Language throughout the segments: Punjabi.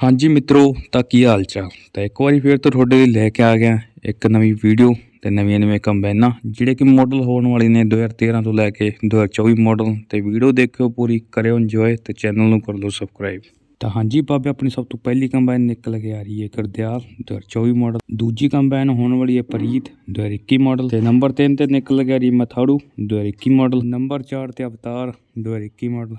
ਹਾਂਜੀ ਮਿੱਤਰੋ, ਤਾਂ ਕੀ ਹਾਲ ਚਾਲ? ਤਾਂ ਇੱਕ ਵਾਰੀ ਫੇਰ ਤੋਂ ਤੁਹਾਡੇ ਲਈ ਲੈ ਕੇ ਆ ਗਿਆ ਇੱਕ ਨਵੀਂ ਵੀਡੀਓ ਤੇ ਨਵੀਆਂ ਨਵੀਆਂ ਕੰਬਾਈਨਾਂ, ਜਿਹੜੇ ਕਿ ਮਾਡਲ ਹੋਣ ਵਾਲੀ ਨੇ 2013 ਤੋਂ ਲੈ ਕੇ 2024 ਮਾਡਲ ਤੇ ਵੀਡੀਓ ਦੇਖਿਓ ਪੂਰੀ, ਕਰਿਓ ਇੰਜੋਏ ਤੇ ਚੈਨਲ ਨੂੰ ਕਰ ਲਓ ਸਬਸਕ੍ਰਾਈਬ ਤਾਂ ਹਾਂਜੀ ਬਾਬੇ ਆਪਣੀ ਸਭ ਤੋਂ ਪਹਿਲੀ ਕੰਬਾਈਨ ਨਿਕਲ ਕੇ ਆ ਰਹੀ ਹੈ ਕਰਦਿਆਲ 2024 ਮਾਡਲ ਦੂਜੀ ਕੰਬਾਈਨ ਹੋਣ ਵਾਲੀ ਹੈ ਪ੍ਰੀਤ 2021 ਮਾਡਲ ਤੇ ਨੰਬਰ 3 ਤੇ ਨਿਕਲ ਕੇ ਆ ਰਹੀ ਹੈ ਮਥਾੜੂ 2021 ਮਾਡਲ ਨੰਬਰ 4 ਤੇ ਅਵਤਾਰ 2021 ਮਾਡਲ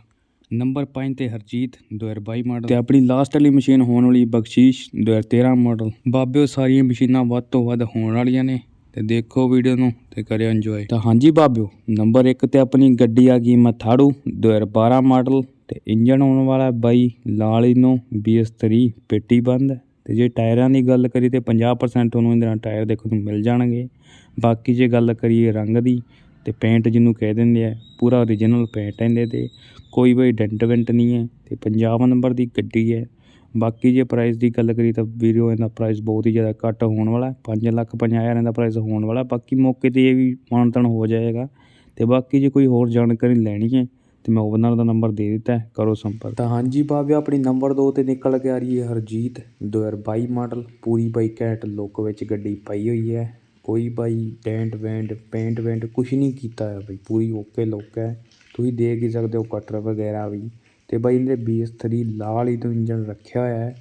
ਨੰਬਰ 5 ਤੇ ਹਰਜੀਤ 2022 ਮਾਡਲ। ਤੇ ਆਪਣੀ ਲਾਸਟ ਵਾਲੀ ਮਸ਼ੀਨ ਹੋਣ ਵਾਲੀ ਬਖਸ਼ੀਸ਼ 2013 ਮਾਡਲ। ਬਾਬਿਓ, ਸਾਰੀਆਂ ਮਸ਼ੀਨਾਂ ਵੱਧ ਤੋਂ ਵੱਧ ਹੋਣ ਵਾਲੀਆਂ ਨੇ। ਤੇ ਦੇਖੋ ਵੀਡੀਓ ਨੂੰ ਤੇ ਕਰਿਓ ਇੰਜੋਏ ਤਾਂ ਹਾਂਜੀ ਬਾਬਿਓ, ਨੰਬਰ 1 ਤੇ ਆਪਣੀ ਗੱਡੀ ਆ ਗਈ ਮਥਾੜੂ 2012 ਮਾਡਲ। ਤੇ ਇੰਜਨ ਹੋਣ ਵਾਲਾ ਬਾਈ ਲਾਲ ਇਨੋ BS3 ਪੇਟੀ ਬੰਦ। ਹੈ ਤੇ ਜੇ ਟਾਇਰਾਂ ਦੀ ਗੱਲ ਕਰੀ ਤੇ 50% ਤੁਹਾਨੂੰ ਇਹਦੇ ਨਾਲ ਟਾਇਰ ਦੇਖਣ ਨੂੰ ਮਿਲ ਜਾਣਗੇ। ਬਾਕੀ ਜੇ ਗੱਲ ਕਰੀਏ ਰੰਗ ਦੀ ਤੇ ਪੇਂਟ ਜਿਹਨੂੰ ਕਹਿ ਦਿੰਦੇ ਆ, ਪੂਰਾ ਓਰੀਜਨਲ ਪੇਂਟ ਇਹਦੇ ਤੇ। ਕੋਈ ਬਈ ਡੈਂਟ ਵੈਂਟ ਨਹੀਂ ਹੈ ਤੇ 50 ਨੰਬਰ ਦੀ ਗੱਡੀ ਹੈ। ਬਾਕੀ ਜੇ ਪ੍ਰਾਈਸ ਦੀ ਗੱਲ ਕਰੀ ਤਾਂ ਵੀਰੋ, ਇਹਦਾ ਪ੍ਰਾਈਸ ਬਹੁਤ ਹੀ ਜ਼ਿਆਦਾ ਘੱਟ ਹੋਣ ਵਾਲਾ 5 ਲੱਖ 50000 ਇਹਦਾ ਪ੍ਰਾਈਸ ਹੋਣ ਵਾਲਾ ਬਾਕੀ ਮੌਕੇ ਤੇ ਇਹ ਵੀ ਮਾਨਤਨ ਹੋ ਜਾਏਗਾ। ਤੇ ਬਾਕੀ ਜੇ ਕੋਈ ਹੋਰ ਜਾਣਕਾਰੀ ਲੈਣੀ ਹੈ, ਤੇ ਮੈਂ ਓਨਰ ਦਾ ਨੰਬਰ ਦੇ ਦਿੱਤਾ ਕਰੋ ਸੰਪਰਕ। ਤਾਂ ਹਾਂਜੀ ਬਾਬਿਆ ਆਪਣੀ ਨੰਬਰ 2 ਤੇ ਨਿਕਲ ਕੇ ਆ ਰਹੀ ਹੈ ਹਰਜੀਤ 2022 ਮਾਡਲ, ਪੂਰੀ ਬਾਈ ਘੈਂਟ ਲੁੱਕ ਵਿੱਚ ਗੱਡੀ ਪਾਈ ਹੋਈ ਹੈ। ਕੋਈ ਬਾਈ ਟੈਂਟ ਵੈਂਟ, ਪੇਂਟ ਵੈਂਟ ਕੁਛ ਨਹੀਂ ਕੀਤਾ ਹੈ ਬਾਈ, ਪੂਰੀ ਓਕੇ ਲੁੱਕ ਹੈ। ਤੁਸੀਂ ਦੇਖ ਹੀ ਸਕਦੇ ਹੋ ਕਟਰ ਵਗੈਰਾ ਵੀ। ਅਤੇ ਬਾਈ ਇਹਦੇ BS3 ਲਾਲ ਹੀ ਤੋਂ ਇੰਜਨ ਰੱਖਿਆ ਹੋਇਆ ਹੈ।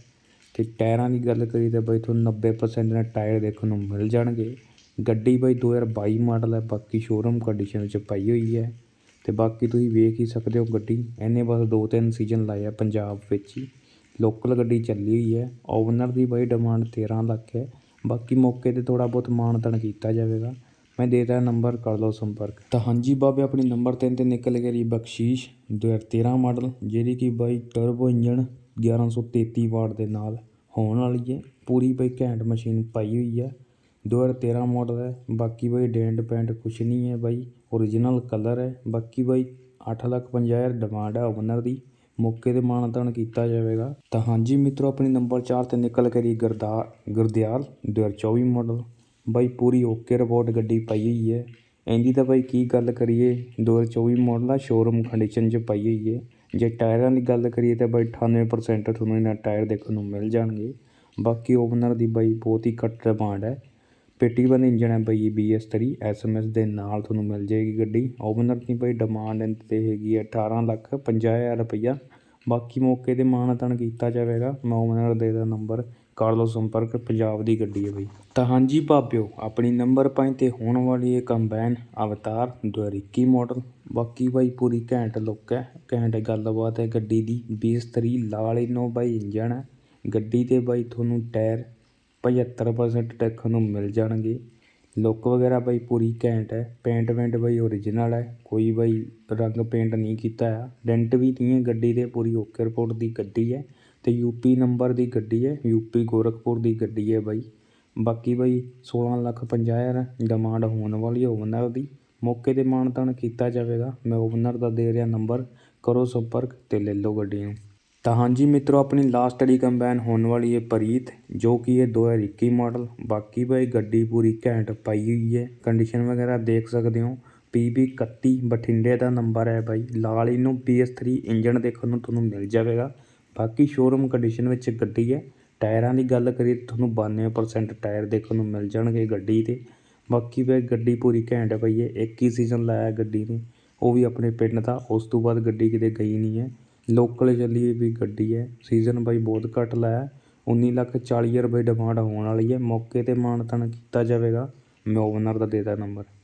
ਤੇ ਟਾਇਰਾਂ ਦੀ ਗੱਲ ਕਰੀ ਤਾਂ ਬਾਈ ਤੁਹਾਨੂੰ 90% ਦੇ ਟਾਇਰ ਦੇਖਣ ਨੂੰ ਮਿਲ ਜਾਣਗੇ। ਗੱਡੀ ਬਾਈ 2022 ਮਾਡਲ ਹੈ, ਬਾਕੀ ਸ਼ੋਰੂਮ ਕੰਡੀਸ਼ਨ ਵਿੱਚ ਪਾਈ ਹੋਈ ਹੈ। ਤੇ ਬਾਕੀ ਤੁਸੀਂ ਵੇਖ ਹੀ ਸਕਦੇ ਹੋ ਗੱਡੀ, ਇਹਨੇ ਬਸ ਦੋ ਤਿੰਨ ਸੀਜ਼ਨ ਲਾਇਆ ਪੰਜਾਬ ਵਿੱਚ ਹੀ। ਲੋਕਲ ਗੱਡੀ ਚੱਲੀ ਹੋਈ ਹੈ ਓਵਨਰ ਦੀ ਬਾਈ ਡਿਮਾਂਡ 13 ਲੱਖ ਹੈ। ਬਾਕੀ ਮੌਕੇ ਤੇ ਥੋੜ੍ਹਾ ਬਹੁਤ ਮਾਣ ਮਾਨਤਨ ਕੀਤਾ ਜਾਵੇਗਾ। ਮੈਂ ਦੇ ਰਿਹਾ ਨੰਬਰ, ਕਰ ਲਓ ਸੰਪਰਕ। ਤਾਂ ਹਾਂਜੀ ਬਾਬੇ, ਆਪਣੀ ਨੰਬਰ 3 ਤੇ ਨਿਕਲ ਕੇ ਰਹੀ ਬਖਸ਼ੀਸ਼ 2013 ਮਾਡਲ, ਜਿਹੜੀ ਕਿ ਬਾਈ ਟਰਬੋ ਇੰਜਨ 1133 ਵਾਟ ਦੇ ਨਾਲ ਹੋਣ ਵਾਲੀ ਹੈ। ਪੂਰੀ ਬਾਈ ਘੈਂਟ ਮਸ਼ੀਨ ਪਾਈ ਹੋਈ ਹੈ। 2013 ਮਾਡਲ ਹੈ। ਬਾਕੀ ਬਾਈ ਡੈਂਟ ਪੈਂਟ ਕੁਛ ਨਹੀਂ ਹੈ ਬਾਈ। ਓਰੀਜਨਲ ਕਲਰ ਹੈ। ਬਾਕੀ ਬਾਈ 8 ਲੱਖ 50 ਹਜ਼ਾਰ ਡਿਮਾਂਡ ਹੈ ਓਨਰ ਦੀ। ਮੌਕੇ ਤੇ ਮਾਣ ਤਾਣ ਕੀਤਾ ਜਾਵੇਗਾ। ਤਾਂ ਹਾਂਜੀ ਮਿੱਤਰੋ, ਆਪਣੀ ਨੰਬਰ 4 ਤੇ ਨਿਕਲ ਕੇ ਰਹੀ ਗਰਦਾ, ਗੁਰਦਿਆਲ 2024 ਮਾਡਲ ਬਾਈ, ਪੂਰੀ ਓਕੇ ਰਿਪੋਰਟ ਗੱਡੀ ਪਾਈ ਹੋਈ ਹੈ। ਇਹਦੀ ਤਾਂ ਬਾਈ ਕੀ ਗੱਲ ਕਰੀਏ 2024 ਮਾਡਲ ਆ ਸ਼ੋਰੂਮ ਕੰਡੀਸ਼ਨ 'ਚ ਪਾਈ ਹੋਈ ਹੈ। ਜੇ ਟਾਇਰਾਂ ਦੀ ਗੱਲ ਕਰੀਏ ਤਾਂ ਬਾਈ 98% ਤੁਹਾਨੂੰ ਇਹਨਾਂ ਟਾਇਰ ਦੇਖਣ ਨੂੰ ਮਿਲ ਜਾਣਗੇ। ਬਾਕੀ ਓਨਰ ਦੀ ਬਾਈ ਬਹੁਤ ਹੀ ਘੱਟ ਡਿਮਾਂਡ ਹੈ। ਪੇਟੀ ਬੰਦ ਇੰਜਨ ਹੈ ਬਾਈ BS3 SMS ਦੇ ਨਾਲ ਤੁਹਾਨੂੰ ਮਿਲ ਜਾਏਗੀ ਗੱਡੀ। ਓਨਰ ਦੀ ਬਾਈ ਡਿਮਾਂਡ ਇਹਦੇ ਤੇ ਹੈਗੀ ਹੈ 18 ਲੱਖ 50 ਹਜ਼ਾਰ ਰੁਪਈਆ। ਬਾਕੀ ਮੌਕੇ ਤੇ ਮਾਨਤਨ ਕੀਤਾ ਜਾਵੇਗਾ। ਮੈਂ ਓਨਰ ਦੇ ਦਾ ਨੰਬਰ। ਕਰ ਲਓ ਸੰਪਰਕ, ਪੰਜਾਬ ਦੀ ਗੱਡੀ ਹੈ ਬਈ। ਤਾਂ ਹਾਂਜੀ ਭਾਪਿਓ ਆਪਣੀ ਨੰਬਰ 5 ਤੇ ਹੋਣ ਵਾਲੀ ਇਹ ਕੰਬਾਈਨ ਅਵਤਾਰ 2021 ਮਾਡਲ ਬਾਕੀ ਬਾਈ ਪੂਰੀ ਘੈਂਟ ਲੁੱਕ ਹੈ। ਘੈਂਟ ਗੱਲਬਾਤ ਹੈ ਗੱਡੀ ਦੀ। 20 ਲਾਲ ਇਨੋ ਬਾਈ ਇੰਜਨ ਹੈ। ਗੱਡੀ ਤੇ ਬਾਈ ਤੁਹਾਨੂੰ ਟਾਇਰ 75% ਦੇਖਣ ਨੂੰ ਮਿਲ ਜਾਣਗੇ। ਲੁੱਕ ਵਗੈਰਾ ਬਾਈ ਪੂਰੀ ਘੈਂਟ ਹੈ। ਪੇਂਟ ਵੈਂਟ ਬਾਈ ਓਰੀਜਨਲ ਹੈ। ਕੋਈ ਬਾਈ ਰੰਗ ਪੇਂਟ ਨਹੀਂ ਕੀਤਾ ਆ। ਡੈਂਟ ਵੀ ਨਹੀਂ ਹੈ ਗੱਡੀ ਦੇ, ਪੂਰੀ ਓਕੇ ਰਿਪੋਰਟ ਦੀ ਗੱਡੀ ਹੈ ਤੇ ਯੂਪੀ ਨੰਬਰ ਦੀ ਗੱਡੀ ਹੈ। ਯੂਪੀ ਗੋਰਖਪੁਰ ਦੀ ਗੱਡੀ ਹੈ ਬਾਈ। ਬਾਕੀ ਬਾਈ 16 ਲੱਖ 50 ਹਜ਼ਾਰ ਡਿਮਾਂਡ ਹੋਣ ਵਾਲੀ ਓਵਨਰ ਦੀ। ਮੌਕੇ ਤੇ ਮਾਨਤਾਨ ਕੀਤਾ ਜਾਵੇਗਾ। ਮੈਂ ਓਵਨਰ ਦਾ ਦੇ ਰਿਹਾ ਨੰਬਰ ਕਰੋ ਸੰਪਰਕ ਤੇ ਲੈ ਲਓ ਗੱਡੀ ਨੂੰ। ਤਾਂ ਹਾਂਜੀ ਮਿੱਤਰੋ, ਆਪਣੀ ਲਾਸਟ ਵਾਲੀ ਕੰਬਾਈਨ ਹੋਣ ਵਾਲੀ ਹੈ ਪ੍ਰੀਤ, ਜੋ ਕਿ ਹੈ 2021 ਮਾਡਲ ਬਾਕੀ ਭਾਈ ਗੱਡੀ ਪੂਰੀ ਘੈਂਟ ਪਾਈ ਹੋਈ ਹੈ। ਕੰਡੀਸ਼ਨ ਵਗੈਰਾ ਦੇਖ ਸਕਦੇ ਹੋ। PB 31 ਬਠਿੰਡੇ ਦਾ ਨੰਬਰ ਹੈ ਬਾਈ ਲਾਲ ਇਹਨੂੰ BS3 ਇੰਜਨ ਦੇਖਣ ਨੂੰ ਤੁਹਾਨੂੰ ਮਿਲ ਜਾਵੇਗਾ। ਬਾਕੀ ਸ਼ੋਰੂਮ ਕੰਡੀਸ਼ਨ ਵਿੱਚ ਗੱਡੀ ਹੈ। ਟਾਇਰਾਂ ਦੀ ਗੱਲ ਕਰੀਏ ਤੁਹਾਨੂੰ 92% ਟਾਇਰ ਦੇਖਣ ਨੂੰ ਮਿਲ ਜਾਣਗੇ ਗੱਡੀ ਤੇ। ਬਾਕੀ ਭਾਈ ਗੱਡੀ ਪੂਰੀ ਘੈਂਟ ਪਈ ਹੈ। ਇੱਕ ਹੀ ਸੀਜ਼ਨ ਲਾਇਆ ਗੱਡੀ ਨੇ। ਉਹ ਵੀ ਆਪਣੇ ਪਿੰਡ ਦਾ। ਉਸ ਤੋਂ ਬਾਅਦ ਗੱਡੀ ਕਿਤੇ ਗਈ ਨਹੀਂ ਹੈ। ਲੋਕਲ ਚੱਲੀ ਵੀ ਗੱਡੀ ਹੈ ਸੀਜ਼ਨ ਬਾਈ ਬਹੁਤ ਘੱਟ ਲਾਇਆ। 19 ਲੱਖ 40 ਰੁਪਏ ਡਿਮਾਂਡ ਹੋਣ ਵਾਲੀ ਹੈ। ਮੌਕੇ ਤੇ ਮਾਣ ਮਾਨਤਨ ਕੀਤਾ ਜਾਵੇਗਾ। ਮੈਂ ਓਨਰ ਦਾ ਦੇਤਾ ਨੰਬਰ